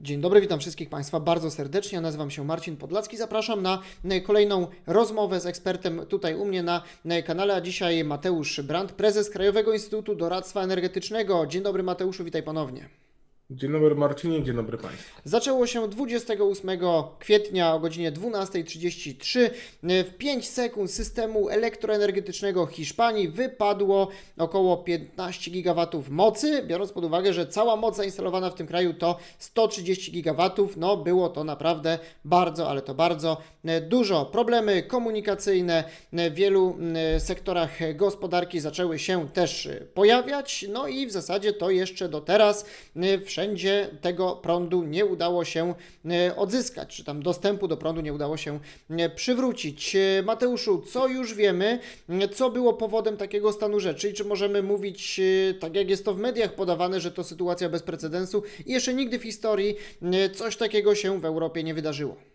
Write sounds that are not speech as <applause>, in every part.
Dzień dobry, witam wszystkich Państwa bardzo serdecznie. Nazywam się Marcin Podlacki. Zapraszam na e, kolejną rozmowę z ekspertem tutaj u mnie na e, kanale. A dzisiaj Mateusz Brandt, prezes Krajowego Instytutu Doradztwa Energetycznego. Dzień dobry, Mateuszu, witaj ponownie. Dzień dobry Marcinie, dzień dobry Państwu. Zaczęło się 28 kwietnia o godzinie 12.33. W 5 sekund systemu elektroenergetycznego Hiszpanii wypadło około 15 GW mocy, biorąc pod uwagę, że cała moc zainstalowana w tym kraju to 130 GW. No było to naprawdę bardzo, ale to bardzo e, dużo. Problemy komunikacyjne w wielu e, sektorach gospodarki zaczęły się też e, pojawiać. No i w zasadzie to jeszcze do teraz wszędzie tego prądu nie udało się e, odzyskać, czy tam dostępu do prądu nie udało się e, przywrócić. E, Mateuszu, co już wiemy, co było powodem takiego stanu rzeczy i czy możemy mówić, tak jak jest to w mediach podawane, że to sytuacja bez precedensu i jeszcze nigdy w historii coś takiego się w Europie nie wydarzyło?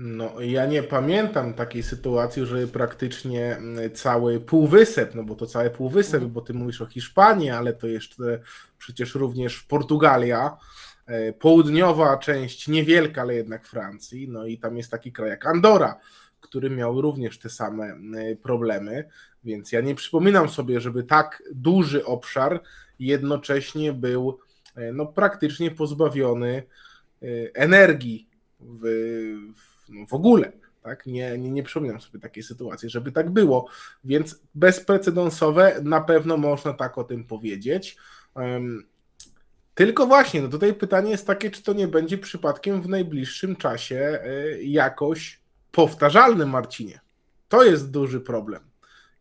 No, ja nie pamiętam takiej sytuacji, że praktycznie mm, cały półwysep, no bo to cały półwysep, bo ty mówisz o Hiszpanii, ale to jeszcze przecież również Portugalia, e, południowa część, niewielka, ale jednak Francji, no i tam jest taki kraj jak Andora, który miał również te same mm, problemy, więc ja nie przypominam sobie, żeby tak duży obszar jednocześnie był e, no, praktycznie pozbawiony e, energii w, w, w ogóle. Tak? Nie, nie, nie przypominam sobie takiej sytuacji, żeby tak było, więc bezprecedensowe na pewno można tak o tym powiedzieć. Tylko właśnie, no tutaj pytanie jest takie, czy to nie będzie przypadkiem w najbliższym czasie y, jakoś powtarzalny, Marcinie. To jest duży problem.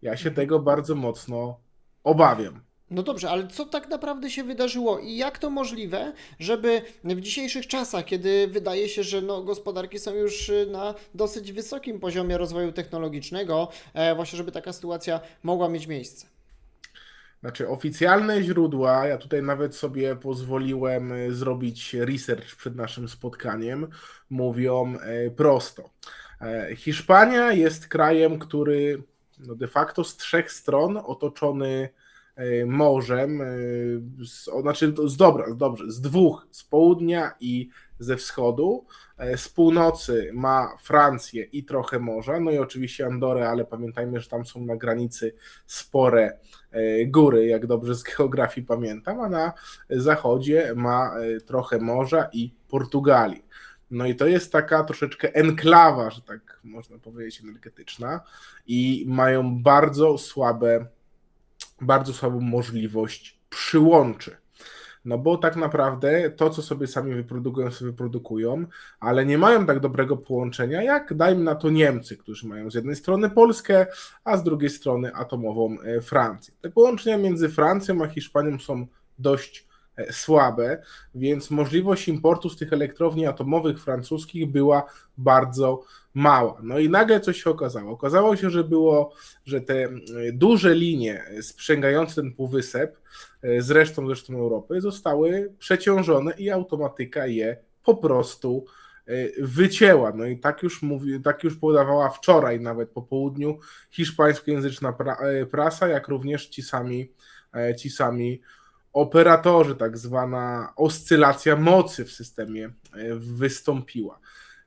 Ja się tego bardzo mocno obawiam. No dobrze, ale co tak naprawdę się wydarzyło i jak to możliwe, żeby w dzisiejszych czasach, kiedy wydaje się, że no, gospodarki są już y, na dosyć wysokim poziomie rozwoju technologicznego, e, właśnie żeby taka sytuacja mogła mieć miejsce? Znaczy, oficjalne źródła, ja tutaj nawet sobie pozwoliłem y, zrobić research przed naszym spotkaniem, mówią y, prosto. E, Hiszpania jest krajem, który no de facto z trzech stron otoczony morzem, y, z, znaczy z dobra, dobrze, z dwóch, z południa i ze wschodu. E, Z północy ma Francję i trochę morza, no i oczywiście Andorę, ale pamiętajmy, że tam są na granicy spore e, góry, jak dobrze z geografii pamiętam, a na zachodzie ma e, trochę morza i Portugalii. No i to jest taka troszeczkę enklawa, że tak można powiedzieć, energetyczna i mają bardzo słabe, bardzo słabą możliwość przyłączy. No bo tak naprawdę to, co sobie sami wyprodukują, sobie wyprodukują, ale nie mają tak dobrego połączenia, jak dajmy na to Niemcy, którzy mają z jednej strony Polskę, a z drugiej strony atomową e, Francję. Te połączenia między Francją a Hiszpanią są dość słabe, więc możliwość importu z tych elektrowni atomowych francuskich była bardzo mała. No i nagle coś się okazało. Okazało się, że było, że te e, duże linie sprzęgające ten półwysep e, z resztą zresztą Europy zostały przeciążone i automatyka je po prostu e, wycięła. No i tak już mówi, tak już podawała wczoraj nawet po południu hiszpańskojęzyczna pra, e, prasa, jak również ci sami, e, ci sami operatorzy, tak zwana oscylacja mocy w systemie e, wystąpiła.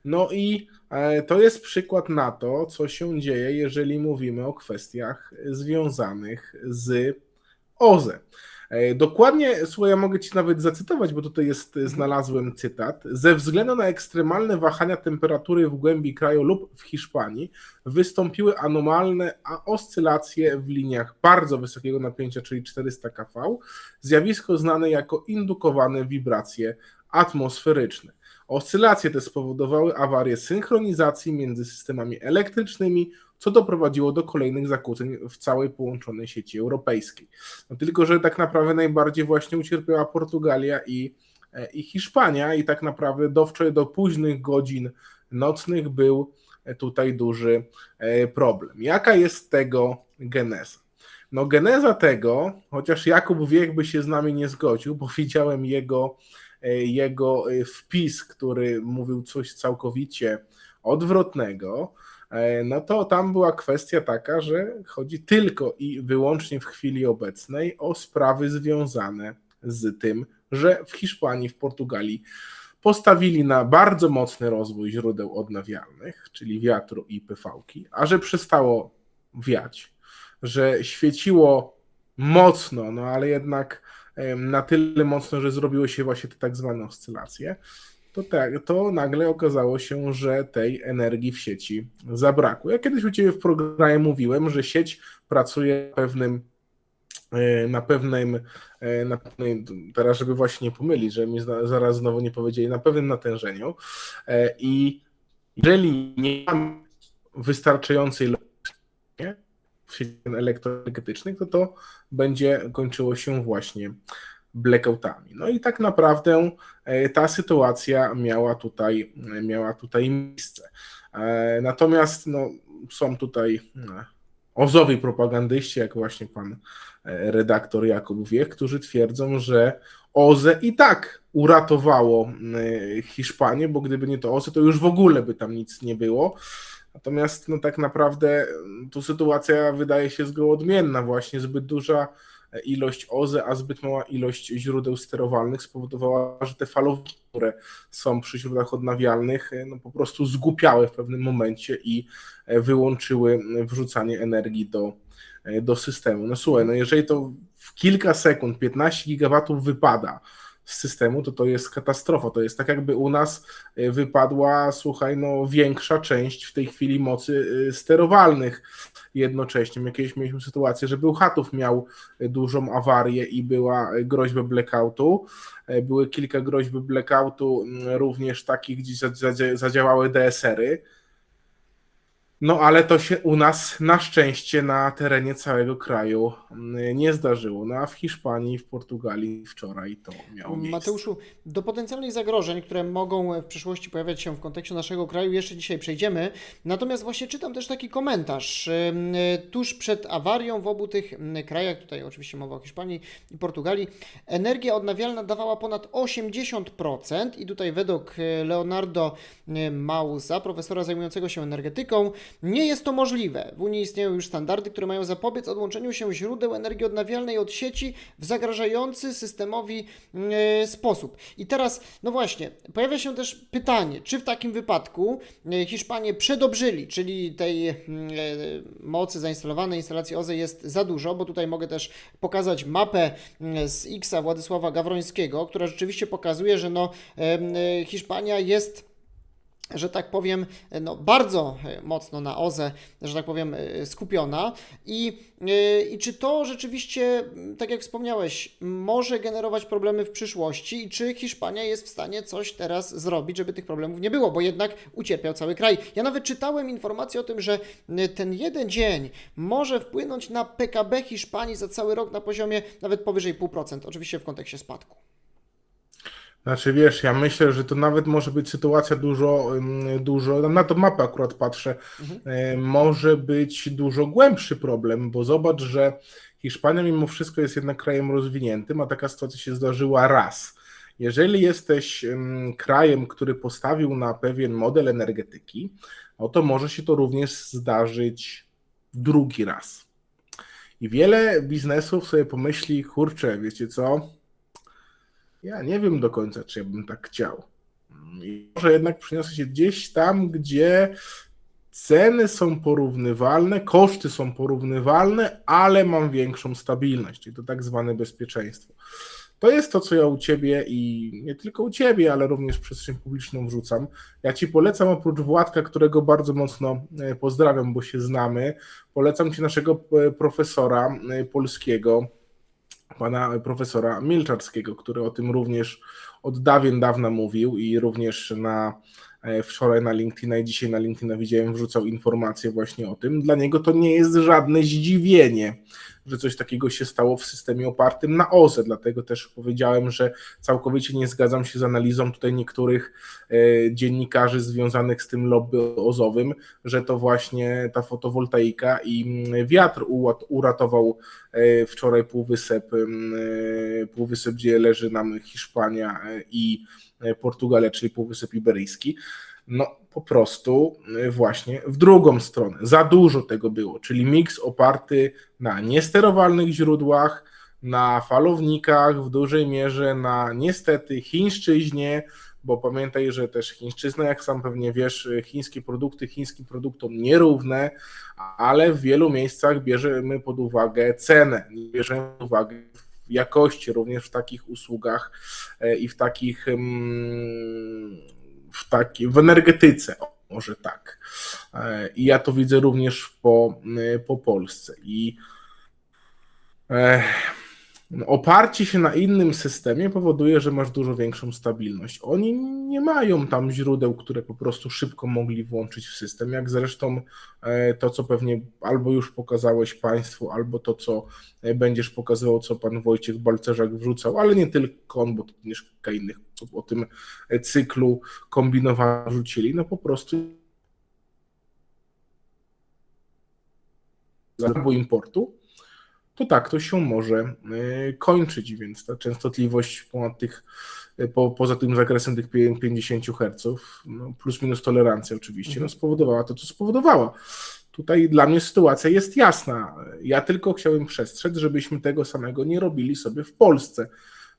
No i e, to jest przykład na to, co się dzieje, jeżeli mówimy o kwestiach związanych z OZE. E, Dokładnie, słuchaj, ja mogę Ci nawet zacytować, bo tutaj jest, znalazłem cytat. Ze względu na ekstremalne wahania temperatury w głębi kraju lub w Hiszpanii wystąpiły anomalne oscylacje w liniach bardzo wysokiego napięcia, czyli 400 kV, zjawisko znane jako indukowane wibracje atmosferyczne. Oscylacje te spowodowały awarię synchronizacji między systemami elektrycznymi, co doprowadziło do kolejnych zakłóceń w całej połączonej sieci europejskiej. No tylko, że tak naprawdę najbardziej właśnie ucierpiała Portugalia i, e, i Hiszpania i tak naprawdę do wczoraj, do późnych godzin nocnych był tutaj duży e, problem. Jaka jest tego geneza? No geneza tego, chociaż Jakub Wiech by się z nami nie zgodził, bo <laughs> widziałem jego, e, jego wpis, który mówił coś całkowicie odwrotnego, no to tam była kwestia taka, że chodzi tylko i wyłącznie w chwili obecnej o sprawy związane z tym że w Hiszpanii, w Portugalii postawili na bardzo mocny rozwój źródeł odnawialnych, czyli wiatru i PV-ki, a że przestało wiać, że świeciło mocno, no ale jednak na tyle mocno, że zrobiły się właśnie te tak zwane oscylacje, to, tak, to nagle okazało się, że tej energii w sieci zabrakło. Ja kiedyś u Ciebie w programie mówiłem, że sieć pracuje na pewnym na pewnym, e, na pewnym, teraz żeby właśnie nie pomylić, że mi zaraz znowu nie powiedzieli, na pewnym natężeniu e, i jeżeli nie mam wystarczającej w sieci elektroenergetycznych, to to będzie kończyło się właśnie blackoutami. No i tak naprawdę e, ta sytuacja miała tutaj, miała tutaj miejsce. E, Natomiast no, są tutaj e, ozowi propagandyści, jak właśnie pan e, redaktor Jakub Wiech, którzy twierdzą, że OZE i tak uratowało e, Hiszpanię, bo gdyby nie to OZE, to już w ogóle by tam nic nie było. Natomiast no, tak naprawdę tu sytuacja wydaje się zgoła odmienna, właśnie zbyt duża ilość OZE, a zbyt mała ilość źródeł sterowalnych spowodowała, że te falowki, które są przy źródłach odnawialnych, no po prostu zgłupiały w pewnym momencie i e, wyłączyły wrzucanie energii do, e, do systemu. No słuchaj, no jeżeli to w kilka sekund 15 gigawatów wypada z systemu, to to jest katastrofa. To jest tak jakby u nas e, wypadła, słuchaj, no większa część w tej chwili mocy e, sterowalnych jednocześnie. My kiedyś mieliśmy sytuację, że Bełchatów miał dużą awarię i była groźba blackoutu. E, Były kilka groźb blackoutu, m, również takich, gdzie za- za- zadziałały DSR-y. No ale to się u nas na szczęście na terenie całego kraju m, nie zdarzyło. No a w Hiszpanii, w Portugalii wczoraj to miało miejsce. Mateuszu, do potencjalnych zagrożeń, które mogą w przyszłości pojawiać się w kontekście naszego kraju, jeszcze dzisiaj przejdziemy. Natomiast właśnie czytam też taki komentarz. Tuż przed awarią w obu tych ym, krajach, tutaj oczywiście mowa o Hiszpanii i Portugalii, energia odnawialna dawała ponad 80% i tutaj według y, Leonardo y, Mausa, profesora zajmującego się energetyką, nie jest to możliwe. W Unii istnieją już standardy, które mają zapobiec odłączeniu się źródeł energii odnawialnej od sieci w zagrażający systemowi e, sposób. I teraz, no właśnie, pojawia się też pytanie, czy w takim wypadku e, Hiszpanie przedobrzyli, czyli tej e, mocy zainstalowanej instalacji OZE jest za dużo, bo tutaj mogę też pokazać mapę z X-a Władysława Gawrońskiego, która rzeczywiście pokazuje, że no, Hiszpania jest że tak powiem, no, bardzo e, mocno na OZE, że tak powiem, e, skupiona. I, e, I czy to rzeczywiście, tak jak wspomniałeś, może generować problemy w przyszłości i czy Hiszpania jest w stanie coś teraz zrobić, żeby tych problemów nie było, bo jednak ucierpiał cały kraj. Ja nawet czytałem informację o tym, że ten jeden dzień może wpłynąć na PKB Hiszpanii za cały rok na poziomie nawet powyżej 0,5%, oczywiście w kontekście spadku. Znaczy wiesz, ja myślę, że to nawet może być sytuacja dużo, dużo, na tą mapę akurat patrzę, y, może być dużo głębszy problem, bo zobacz, że Hiszpania mimo wszystko jest jednak krajem rozwiniętym, a taka sytuacja się zdarzyła raz. Jeżeli jesteś krajem, który postawił na pewien model energetyki, no to może się to również zdarzyć drugi raz. I wiele biznesów sobie pomyśli, kurczę, wiecie co, ja nie wiem do końca, czy ja bym tak chciał. I może jednak przyniosę się gdzieś tam, gdzie ceny są porównywalne, koszty są porównywalne, ale mam większą stabilność, czyli to tak zwane bezpieczeństwo. To jest to, co ja u Ciebie i nie tylko u Ciebie, ale również w przestrzeń publiczną wrzucam. Ja Ci polecam oprócz Władka, którego bardzo mocno e, pozdrawiam, bo się znamy, polecam Ci naszego e, profesora e, polskiego, pana profesora Milczarskiego, który o tym również od dawien dawna mówił i również na e, wczoraj na LinkedIna i dzisiaj na LinkedIna widziałem, wrzucał informacje właśnie o tym. Dla niego to nie jest żadne zdziwienie, że coś takiego się stało w systemie opartym na OZE, dlatego też powiedziałem, że całkowicie nie zgadzam się z analizą tutaj niektórych e, dziennikarzy związanych z tym lobby ozowym, że to właśnie ta fotowoltaika i mm, wiatr uratował e, wczoraj półwysep, mm, e, półwysep, gdzie leży nam Hiszpania i Portugalia, czyli półwysep iberyjski. No po prostu e, właśnie w drugą stronę. Za dużo tego było, czyli miks oparty na niesterowalnych źródłach, na falownikach, w dużej mierze na niestety chińszczyźnie, bo pamiętaj, że też chińszczyzna, jak sam pewnie wiesz, chińskie produkty chińskim produktom nierówne, ale w wielu miejscach bierzemy pod uwagę cenę, bierzemy pod uwagę jakości również w takich usługach e, i w takich mm, w, taki, w energetyce, może tak. E, I ja to widzę również po, e, po Polsce. I e, oparcie się na innym systemie powoduje, że masz dużo większą stabilność. Oni nie mają tam źródeł, które po prostu szybko mogli włączyć w system, jak zresztą e, to, co pewnie albo już pokazałeś Państwu, albo to, co e, będziesz pokazywał, co pan Wojciech Balcerzak wrzucał, ale nie tylko on, bo to również kilka innych osób o tym e, cyklu kombinowania wrzucili. No po prostu albo importu, to tak, to się może y, kończyć, więc ta częstotliwość ponad tych, y, po, poza tym zakresem tych pię- 50 Hz, no plus minus tolerancja oczywiście, no spowodowała to, co spowodowała. Tutaj dla mnie sytuacja jest jasna. Ja tylko chciałem przestrzec, żebyśmy tego samego nie robili sobie w Polsce,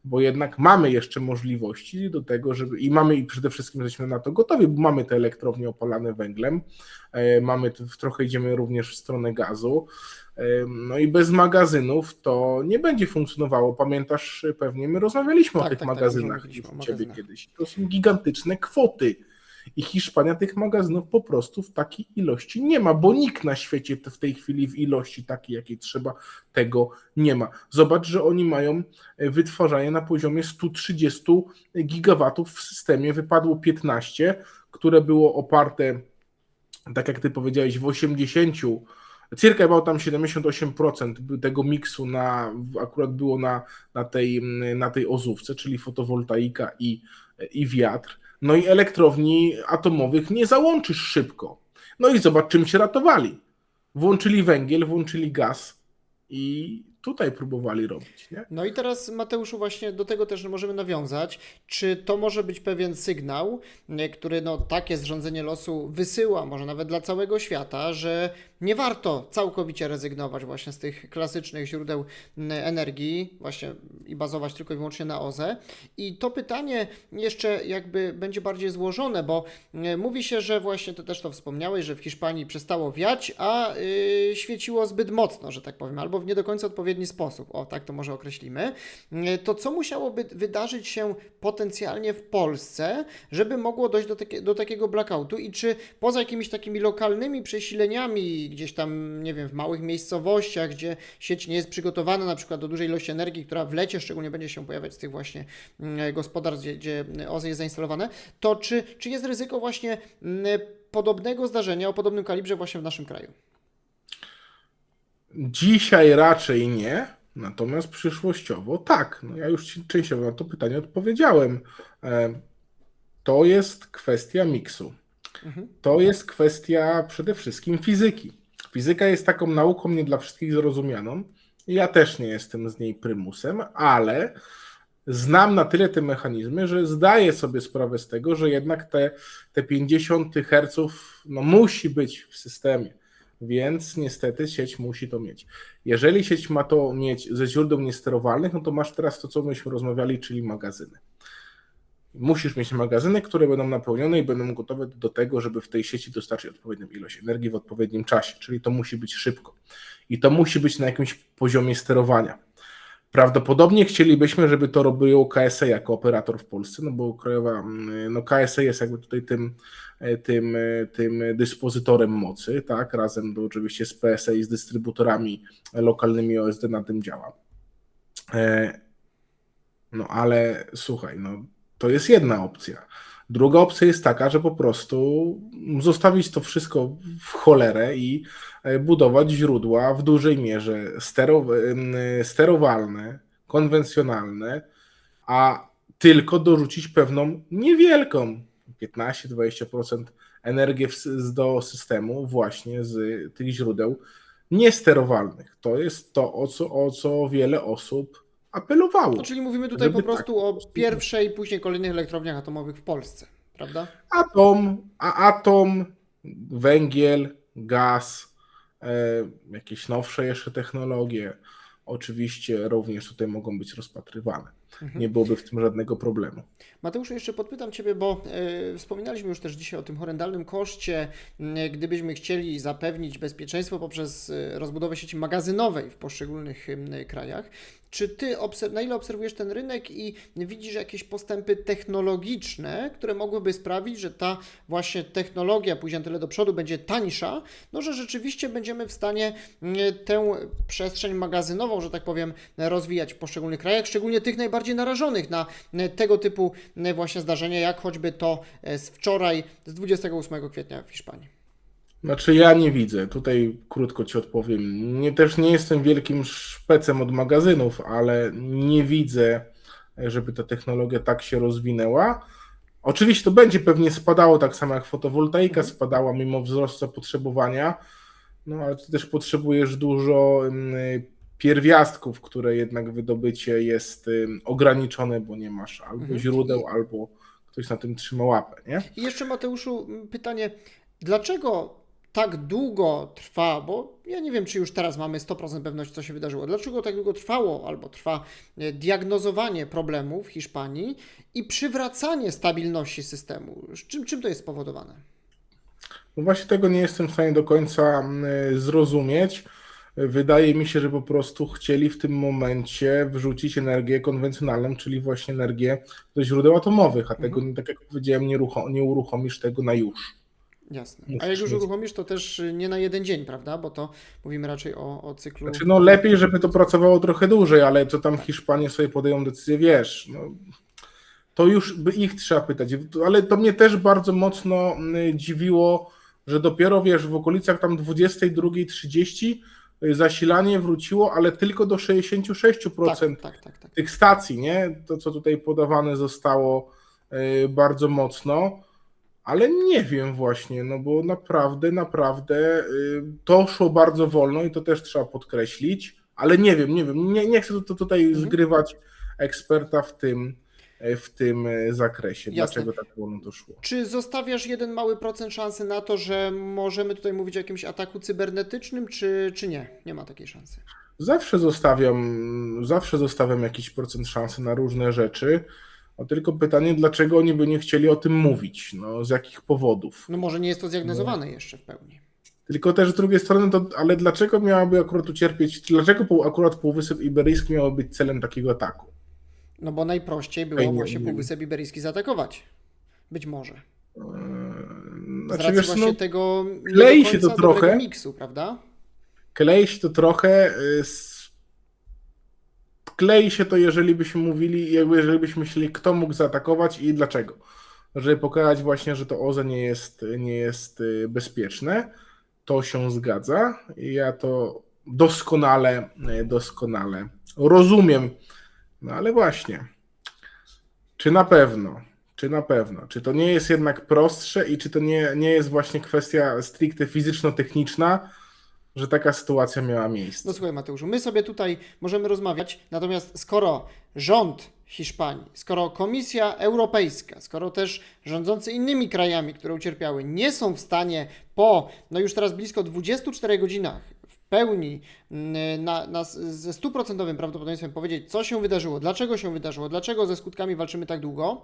bo jednak mamy jeszcze możliwości do tego, żeby i mamy i przede wszystkim jesteśmy na to gotowi, bo mamy te elektrownie opalane węglem, e, mamy trochę idziemy również w stronę gazu. E, No i bez magazynów to nie będzie funkcjonowało. Pamiętasz, pewnie my rozmawialiśmy o Tak, tych tak, tak, magazynach o ciebie magazynach. kiedyś. To są gigantyczne kwoty. I Hiszpania tych magazynów po prostu w takiej ilości nie ma, bo nikt na świecie w tej chwili w ilości takiej, jakiej trzeba, tego nie ma. Zobacz, że oni mają e, wytwarzanie na poziomie 130 gigawatów w systemie. Wypadło 15, które było oparte, tak jak ty powiedziałeś, w 80, circa było tam 78% tego miksu na, akurat było na, na, tej, na tej ozówce, czyli fotowoltaika i, i wiatr. No i elektrowni atomowych nie załączysz szybko. No i zobacz, czym się ratowali. Włączyli węgiel, włączyli gaz i tutaj próbowali robić. Nie? No i teraz, Mateuszu, właśnie do tego też możemy nawiązać. Czy to może być pewien sygnał, nie, który no, takie zrządzenie losu wysyła, może nawet dla całego świata, że nie warto całkowicie rezygnować właśnie z tych klasycznych źródeł energii, właśnie i bazować tylko i wyłącznie na OZE. I to pytanie jeszcze jakby będzie bardziej złożone, bo e, mówi się, że właśnie ty też to wspomniałeś, że w Hiszpanii przestało wiać, a y, świeciło zbyt mocno, że tak powiem, albo w nie do końca odpowiedni sposób. O, tak to może określimy. Y, To co musiałoby wydarzyć się potencjalnie w Polsce, żeby mogło dojść do, takie, do takiego blackoutu i czy poza jakimiś takimi lokalnymi przesileniami gdzieś tam, nie wiem, w małych miejscowościach, gdzie sieć nie jest przygotowana na przykład do dużej ilości energii, która w lecie szczególnie będzie się pojawiać z tych właśnie mm, gospodarstw, gdzie, gdzie OZE jest zainstalowane, to czy, czy jest ryzyko właśnie mm, podobnego zdarzenia o podobnym kalibrze właśnie w naszym kraju? Dzisiaj raczej nie, natomiast przyszłościowo tak. No ja już ci częściowo na to pytanie odpowiedziałem. E, To jest kwestia miksu. Mhm. To jest kwestia przede wszystkim fizyki. Fizyka jest taką nauką nie dla wszystkich zrozumianą. Ja też nie jestem z niej prymusem, ale znam na tyle te mechanizmy, że zdaję sobie sprawę z tego, że jednak te, te 50 Hz no, musi być w systemie, więc niestety sieć musi to mieć. Jeżeli sieć ma to mieć ze źródeł niesterowalnych, no to masz teraz to, co myśmy rozmawiali, czyli magazyny. Musisz mieć magazyny, które będą napełnione i będą gotowe do tego, żeby w tej sieci dostarczyć odpowiednią ilość energii w odpowiednim czasie, czyli to musi być szybko. I to musi być na jakimś poziomie sterowania. Prawdopodobnie chcielibyśmy, żeby to robiło KSE jako operator w Polsce, no bo krajowa, mm, no KSE jest jakby tutaj tym, e, tym, e, tym dyspozytorem mocy, tak, razem do, oczywiście z PSE i z dystrybutorami lokalnymi OSD na tym działa. E, No ale słuchaj, no to jest jedna opcja. Druga opcja jest taka, że po prostu zostawić to wszystko w cholerę i e, budować źródła w dużej mierze em, sterowalne, konwencjonalne, a tylko dorzucić pewną niewielką 15-20% energię do systemu właśnie z tych źródeł niesterowalnych. To jest to, o co, o co wiele osób apelowało. No, czyli mówimy tutaj po prostu tak, o pierwszej, później kolejnych elektrowniach atomowych w Polsce, prawda? Atom, a atom, węgiel, gaz, e, jakieś nowsze jeszcze technologie, oczywiście również tutaj mogą być rozpatrywane. Mhm. Nie byłoby w tym żadnego problemu. Mateuszu, jeszcze podpytam Ciebie, bo e, wspominaliśmy już też dzisiaj o tym horrendalnym koszcie, m, gdybyśmy chcieli zapewnić bezpieczeństwo poprzez e, rozbudowę sieci magazynowej w poszczególnych m, krajach. Czy Ty, na ile obserwujesz ten rynek i widzisz jakieś postępy technologiczne, które mogłyby sprawić, że ta właśnie technologia pójdzie na tyle do przodu, będzie tańsza, no że rzeczywiście będziemy w stanie m, tę przestrzeń magazynową, że tak powiem, rozwijać w poszczególnych krajach, szczególnie tych najbardziej narażonych na m, tego typu m, właśnie zdarzenia, jak choćby to e, z wczoraj, z 28 kwietnia w Hiszpanii. Znaczy ja nie widzę, tutaj krótko Ci odpowiem. Nie, też nie jestem wielkim szpecem od magazynów, ale nie widzę, żeby ta technologia tak się rozwinęła. Oczywiście to będzie pewnie spadało tak samo jak fotowoltaika Mhm. spadała mimo wzrostu zapotrzebowania, no ale Ty też potrzebujesz dużo ym, pierwiastków, które jednak wydobycie jest ograniczone, bo nie masz albo Mhm. źródeł, albo ktoś na tym trzyma łapę, nie? I jeszcze Mateuszu pytanie, dlaczego tak długo trwa, bo ja nie wiem, czy już teraz mamy 100% pewność, co się wydarzyło. Dlaczego tak długo trwało albo trwa e, diagnozowanie problemu w Hiszpanii i przywracanie stabilności systemu? Czym, czym to jest spowodowane? No właśnie tego nie jestem w stanie do końca mm, zrozumieć. Wydaje mi się, że po prostu chcieli w tym momencie wrzucić energię konwencjonalną, czyli właśnie energię ze źródeł atomowych, a tego, tak jak powiedziałem, nie uruchomisz tego na już. Jasne. A jak już uruchomisz, to też y, nie na jeden dzień, prawda? Bo to mówimy raczej o, o cyklu. Znaczy, no lepiej, żeby to pracowało trochę dłużej, ale co tam Hiszpanie sobie podejmą decyzję, wiesz, no, to już by ich trzeba pytać. Ale to mnie też bardzo mocno mm, dziwiło, że dopiero, wiesz, w okolicach tam 22.30 zasilanie wróciło, ale tylko do 66% tak, tak, tak, tak. tych stacji, nie? To, co tutaj podawane zostało y, bardzo mocno, ale nie wiem właśnie, no bo naprawdę, naprawdę y, to szło bardzo wolno i to też trzeba podkreślić, ale nie wiem, nie wiem, nie, nie chcę tu, tu, tutaj Mhm. zgrywać eksperta w tym, y, w tym y, zakresie, Jasne. dlaczego tak wolno to szło. Czy zostawiasz jeden mały procent szansy na to, że możemy tutaj mówić o jakimś ataku cybernetycznym, czy, czy nie? Nie ma takiej szansy. Zawsze zostawiam, zawsze zostawiam jakiś procent szansy na różne rzeczy. No tylko pytanie, dlaczego oni by nie chcieli o tym mówić? No, z jakich powodów? No może nie jest to zdiagnozowane No. jeszcze w pełni. Tylko też z drugiej strony, to, ale dlaczego miałaby akurat ucierpieć, dlaczego akurat Półwysep Iberyjski miały być celem takiego ataku? No bo najprościej było Ej, nie właśnie. Półwysep Iberyjski zaatakować. Być może. Eee, Z Znaczy, wiesz, właśnie no, tego klei się to trochę. miksu, prawda? klei się to trochę. y, z- Klei się to, jeżeli byśmy mówili, jakby jeżeli byśmy myśleli, kto mógł zaatakować i dlaczego. Żeby pokazać właśnie, że to OZE nie jest, nie jest y, bezpieczne. To się zgadza. Ja to doskonale, y, doskonale rozumiem. No ale właśnie. Czy na pewno? Czy na pewno? Czy to nie jest jednak prostsze i czy to nie, nie jest właśnie kwestia stricte fizyczno-techniczna, że taka sytuacja miała miejsce? No słuchaj Mateuszu, my sobie tutaj możemy rozmawiać, natomiast skoro rząd Hiszpanii, skoro Komisja Europejska, skoro też rządzący innymi krajami, które ucierpiały, nie są w stanie po, no już teraz blisko 24 godzinach pełni mm, na, na, ze stuprocentowym prawdopodobieństwem powiedzieć, co się wydarzyło, dlaczego się wydarzyło, dlaczego ze skutkami walczymy tak długo,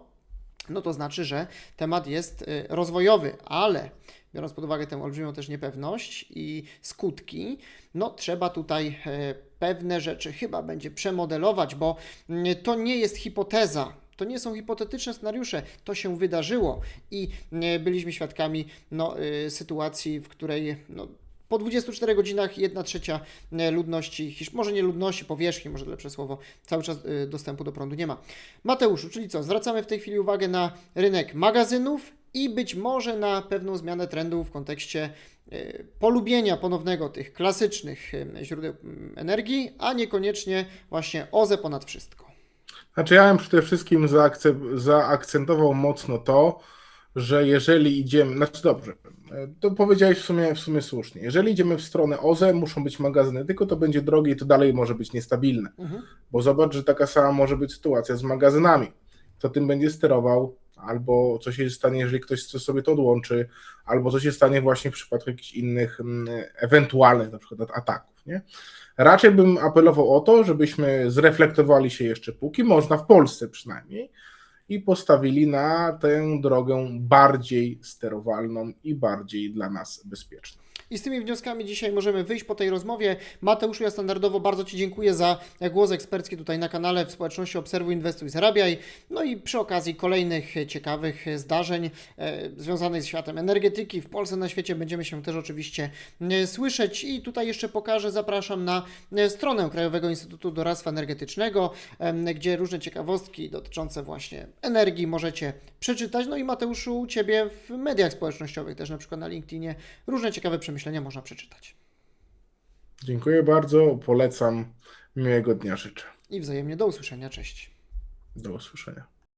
no to znaczy, że temat jest y, rozwojowy, ale biorąc pod uwagę tę olbrzymią też niepewność i skutki, no trzeba tutaj e, pewne rzeczy chyba będzie przemodelować, bo mm, to nie jest hipoteza. To nie są hipotetyczne scenariusze, to się wydarzyło i e, byliśmy świadkami no, y, sytuacji, w której no, po 24 godzinach 1 trzecia e, ludności, może nie ludności, powierzchni, może lepsze słowo, cały czas e, dostępu do prądu nie ma. Mateuszu, czyli co? Zwracamy w tej chwili uwagę na rynek magazynów i być może na pewną zmianę trendu w kontekście e, polubienia ponownego tych klasycznych źródeł energii, a niekoniecznie właśnie OZE ponad wszystko. Znaczy, ja bym przede wszystkim zaakce- zaakcentował mocno to, że jeżeli idziemy, znaczy dobrze, e, to powiedziałeś w sumie, w sumie słusznie. Jeżeli idziemy w stronę OZE, muszą być magazyny, tylko to będzie drogie i to dalej może być niestabilne. Mhm. Bo zobacz, że taka sama może być sytuacja z magazynami. Kto tym będzie sterował? Albo co się stanie, jeżeli ktoś sobie to odłączy, albo co się stanie właśnie w przypadku jakichś innych mm, ewentualnych na przykład ataków. Nie? Raczej bym apelował o to, żebyśmy zreflektowali się jeszcze póki można, w Polsce przynajmniej, i postawili na tę drogę bardziej sterowalną i bardziej dla nas bezpieczną. I z tymi wnioskami dzisiaj możemy wyjść po tej rozmowie. Mateuszu, ja standardowo bardzo Ci dziękuję za głos ekspercki tutaj na kanale w społeczności Obserwuj, Inwestuj, Zarabiaj. No i przy okazji kolejnych ciekawych zdarzeń e, związanych z światem energetyki w Polsce, na świecie będziemy się też oczywiście e, słyszeć. I tutaj jeszcze pokażę, zapraszam na e, stronę Krajowego Instytutu Doradztwa Energetycznego, gdzie różne ciekawostki dotyczące właśnie energii możecie przeczytać. No i Mateuszu, u Ciebie w mediach społecznościowych, też na przykład na LinkedInie, różne ciekawe przemyślenia można przeczytać. Dziękuję bardzo, polecam. Miłego dnia życzę. I wzajemnie do usłyszenia. Cześć. Do usłyszenia.